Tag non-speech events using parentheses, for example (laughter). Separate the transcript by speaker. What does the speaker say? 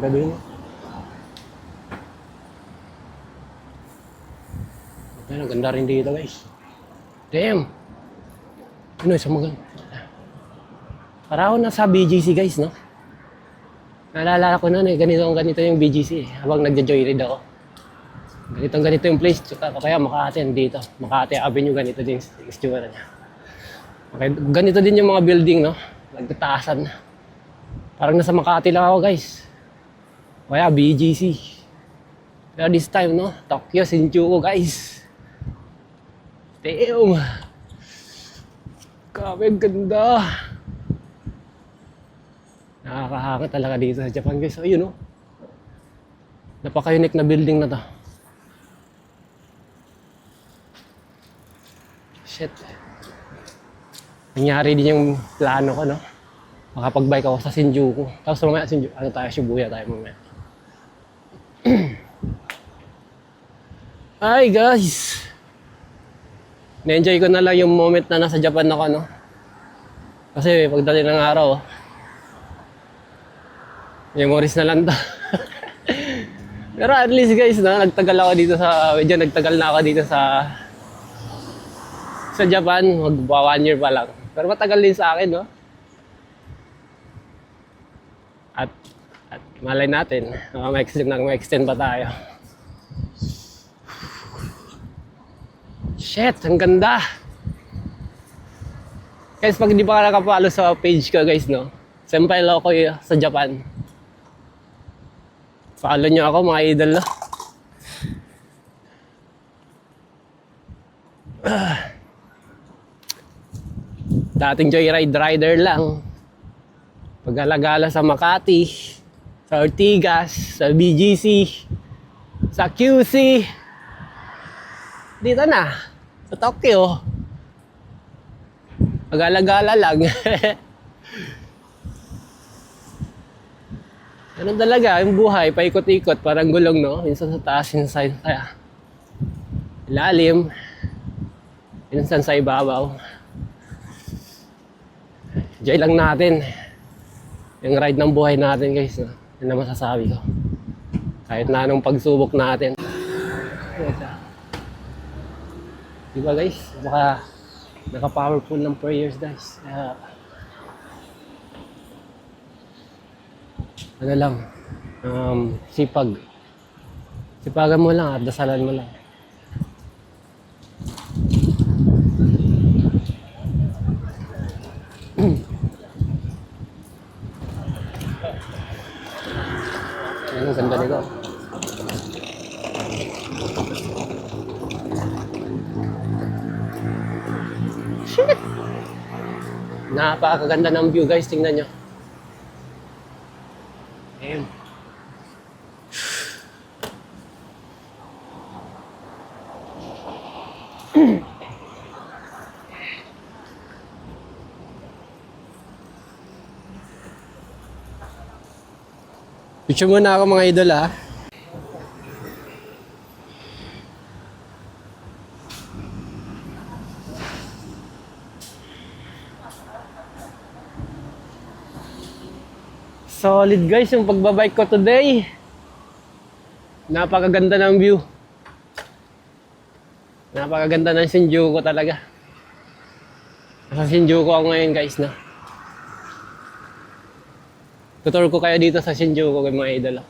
Speaker 1: gabi mo. Ayun, ang ganda rin dito guys. Damn! Ano, isang maganda. Para ako nasa BGC guys, no? Naalala ko na, eh, ganito ganito yung BGC eh, habang nagja-joyride ako. Ganito ganito yung place, tsaka kaya Makati dito. Makati Avenue, ganito din yung itsura niya. Okay, ganito din yung mga building, no? Nagtataasan na. Parang nasa Makati lang ako, guys. Kaya BGC. Pero this time, no? Tokyo, Shinjuku, guys. Damn! Grabe, ganda. Nakakahanga talaga dito sa Japan, guys. Ayun, no? Napaka-unique na building na to. Shit. Nangyari din yung plano ko, no? Makapag-bike ako sa Shinjuku. Tapos mamaya, Shinjuku, ano tayo, Shibuya tayo mamaya. Hi guys! Na-enjoy ko na lang yung moment na nasa Japan ako, no? Kasi pagdating ng araw, memories na lang to. (laughs) Pero at least guys, no, nagtagal ako dito sa, medyo nagtagal na ako dito sa sa Japan, magba one year pa lang. Pero matagal din sa akin, no? At, at malay natin, uh, ma-extend na ma-extend pa tayo. Shit, ang ganda! Guys, pag hindi pa ka nakapalo sa page ko, guys, no? Senpai Lokoy sa Japan. Follow nyo ako, mga idol, no? (sighs) Dating joyride rider lang. Pag-alagala sa Makati, sa Ortigas, sa BGC, sa QC. Dito na, sa Tokyo. Pag-alagala lang. (laughs) Ganun talaga, yung buhay, paikot-ikot, parang gulong, no? Minsan sa taas, minsan sa ilalim, minsan sa ibabaw. Enjoy lang natin yung ride ng buhay natin, guys. No? Yan na masasabi ko. Kahit na anong pagsubok natin. Di ba, guys? Baka naka-powerful ng prayers, guys. Kaya, ano lang, um, sipag. Sipagan mo lang at dasalan mo lang. (clears throat) Ang ganda nito. Napakaganda ng view guys, tingnan nyo. Damn. Picture muna ako mga idol ah. Solid guys yung pagbabike ko today. Napakaganda ng view. Napakaganda ng Shinjuku talaga. Nasa Shinjuku ako ngayon guys na. Tutor ko kayo dito sa Shinjuku mga idol. ah.